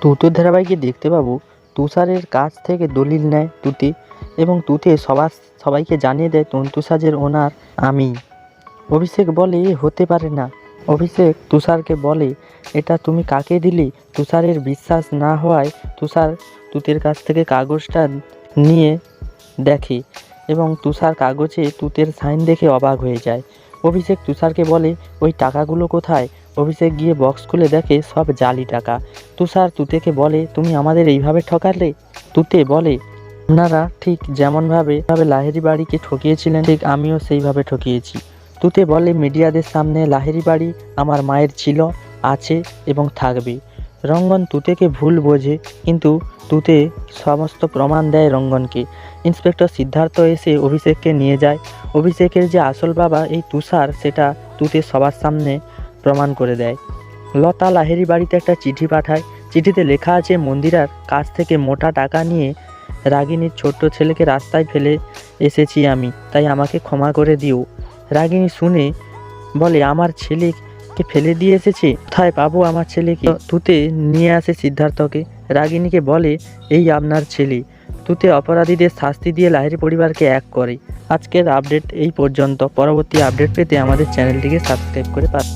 তুতুর ধারাবাহিকে দেখতে পাবো তুষারের কাছ থেকে দলিল নেয় তুতে এবং তুতে সবার সবাইকে জানিয়ে দেয় তন্তুসাজের ওনার আমি। অভিষেক বলে, "এ হতে পারে না। অভিষেক তুষারকে বলে, এটা তুমি কাকে দিলি? তুষারের বিশ্বাস না হওয়ায় তুষার তুতের কাছ থেকে কাগজটা নিয়ে দেখে এবং তুষার কাগজে তুতের সাইন দেখে অবাক হয়ে যায়। অভিষেক তুষারকে বলে, ওই টাকাগুলো কোথায়? অভিষেক গিয়ে বক্স খুলে দেখে, সব জালি টাকা। তুষার তুতেকে বলে, তুমি আমাদের এইভাবে ঠকালে? তুতে বলে, আপনারা ঠিক যেমনভাবে ভাবে লাহেরি বাড়িকে ঠকিয়েছিলেন, ঠিক আমিও সেইভাবে ঠকিয়েছি। তুতে বলে, মিডিয়াদের সামনে লাহেরি বাড়ি আমার মায়ের ছিল, আছে এবং থাকবে। রঙ্গন তুতেকে ভুল বোঝে, কিন্তু তুতে সমস্ত প্রমাণ দেয় রঙ্গনকে। ইন্সপেক্টর সিদ্ধার্থ এসে অভিষেককে নিয়ে যায়। অভিষেকের যে আসল বাবা, এই তুষার, সেটা তুতে সবার সামনে প্রমাণ করে দেয়। লতা লাহেরি বাড়িতে একটা চিঠি পাঠায়। চিঠিতে লেখা আছে, মন্দিরার কাছ থেকে মোটা টাকা নিয়ে রাগিনীর ছোট্ট ছেলেকে রাস্তায় ফেলে এসেছি আমি, তাই আমাকে ক্ষমা করে দিও। রাগিনী শুনে বলে, আমার ছেলেকে ফেলে দিয়ে এসেছে? কোথায় পাবো আমার ছেলেকে? তুতে নিয়ে আসে সিদ্ধার্থকে। রাগিনীকে বলে, এই আপনার ছেলে। তুতে অপরাধীদের শাস্তি দিয়ে লাহির পরিবারকে এক করে। আজকের আপডেট এই পর্যন্ত। পরবর্তী আপডেট পেতে আমাদের চ্যানেলটিকে সাবস্ক্রাইব করে পাঠান